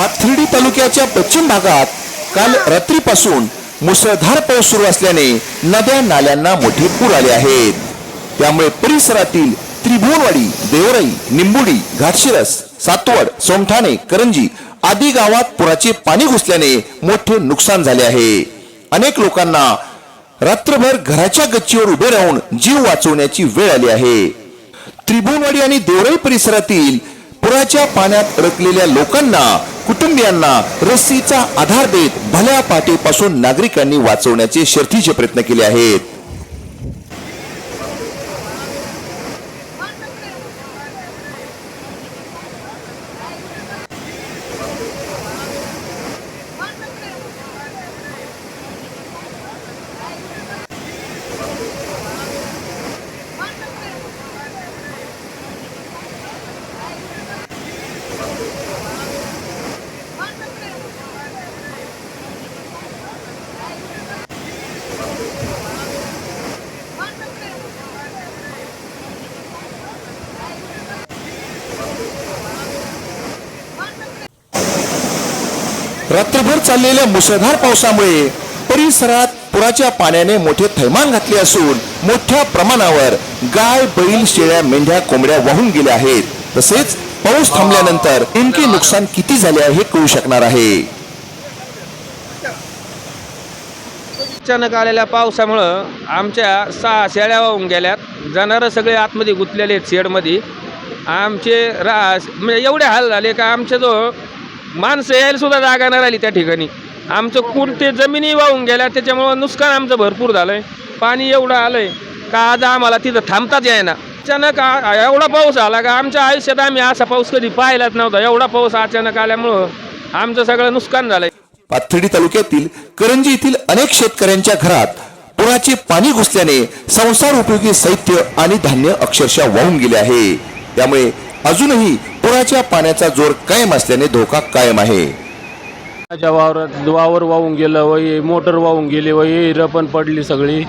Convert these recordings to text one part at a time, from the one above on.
पाथर्डी तालुक्याच्या पश्चिम भागात काल रात्रीपासून मुसळधार पाऊस सुरू असल्याने नद्या नाल्यांना मोठे पूर आले आहेत. त्यामुळे परिसरातील त्रिभुवनवाडी देवराई निंबुडी घाटशिरस सातवड सोमठाणे करंजी आदी गावात पुराचे पाणी घुसल्याने मोठे नुकसान झाले आहे. अनेक लोकांना रात्रभर घराच्या गच्चीवर उभे राहून जीव वाचवण्याची वेळ आली आहे. त्रिभुवनवाडी आणि देवराई परिसरातील पुराच्या पाण्यात अडकलेल्या लोकांना कुटुंबियांना रस्सीचा आधार देत भल्या पाठीपासून नागरिकांनी वाचवण्याचे शर्थीचे प्रयत्न केले आहेत. रात्रभर चाललेल्या मुसळधार पावसामुळे परिसरात पुराच्या पाण्याने मोठे थैमान घातले असून मोठ्या प्रमाणावर गाय बैल शेळ्या मेंढ्या कोंबड्या वाहून गेल्या आहेत. तसेच पाऊस थांबल्यानंतर नेमके नुकसान किती झाले आहे हे कळू शकणार आहे. अचानक आलेल्या पावसामुळं आमच्या सहा शेळ्या वाहून गेल्यात. जाणारं सगळे आतमध्ये गुंतलेले आहेत शेडमध्ये. आमचे रा म्हणजे एवढे हाल झाले का आमच्या जो माणसं यायला सुद्धा जागा नाही राहिली त्या ठिकाणी. आमचं कोणते जमिनी वाहून गेल्या त्याच्यामुळं नुकसान आमचं भरपूर झालं आहे पाणी एवढं आलं आहे का आज आम्हाला तिथं थांबताच यायना अचानक एवढा पाऊस आला का आमच्या आयुष्यात आम्ही असा पाऊस कधी पाहिलाच नव्हता. एवढा पाऊस अचानक आल्यामुळं आमचं सगळं नुकसान झालंय. पाथर्डी तालुक्यातील करंजी येथील अनेक शेतकऱ्यांच्या घरात पुराचे पाणी घुसल्याने संसार उपयोगी साहित्य आणि धान्य अक्षरशः वाहून गेले आहे. त्यामुळे अजूनही पुराच्या पाण्याचा जोर कायम असल्याने धोका कायम आहे. माझ्या वावरात वावर वाहून गेलं वही मोटर वाहून गेली वही पण पडली सगळी.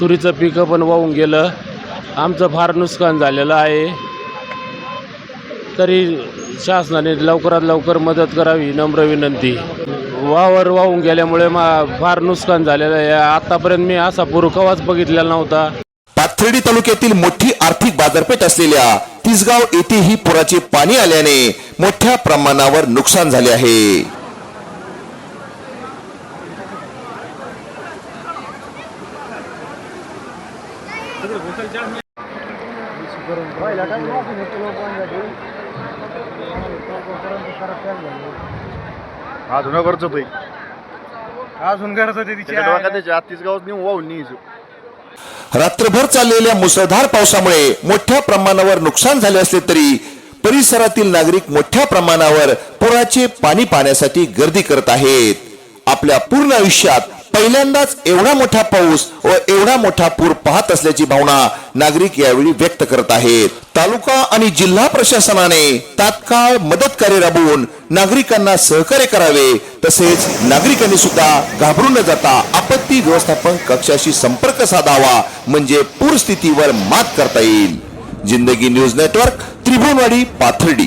तुरीचं पिकं पण वाहून गेलं. आमचं फार नुकसान झालेलं आहे. तरी शासनाने लवकरात लवकर मदत करावी नम्र विनंती. वावर वाहून गेल्यामुळे मा फार नुकसान झालेलं आहे. आतापर्यंत मी असा पूर कवाच बघितलेला नव्हता. पाथर्डी तालुक्यातील मोठी आर्थिक बाजारपेठ असलेल्या तिसगाव येथेही पुराचे पाणी आल्याने मोठ्या प्रमाणावर नुकसान झाले आहे. अजून गरज होतोय अजून गरज होती तिची त्याच्या डोक्यात त्याच्या आत्तीच गावात नेऊन वाहून न्यायचं. रात्रभर चाललेल्या मुसळधार पावसामुळे मोठ्या प्रमाणावर नुकसान झाले असले तरी परिसरातील नागरिक मोठ्या प्रमाणावर पुराचे पाणी पाण्यासाठी गर्दी करत आहेत. आपल्या पूर्ण आयुष्यात पहिल्यांदाच एवढा मोठा पाऊस व एवढा मोठा पूर पाहत असल्याची भावना नागरिक यावेळी व्यक्त करत आहेत. तालुका आणि जिल्हा प्रशासनाने तात्काळ मदत कार्य राबवून नागरिकांना सहकार्य करावे तसेच नागरिकांनी सुद्धा घाबरून न जाता आपत्ती व्यवस्थापन कक्षाशी संपर्क साधावा म्हणजे पूरस्थितीवर मात करता येईल. जिंदगी न्यूज नेटवर्क त्रिभुवनवाडी पाथर्डी.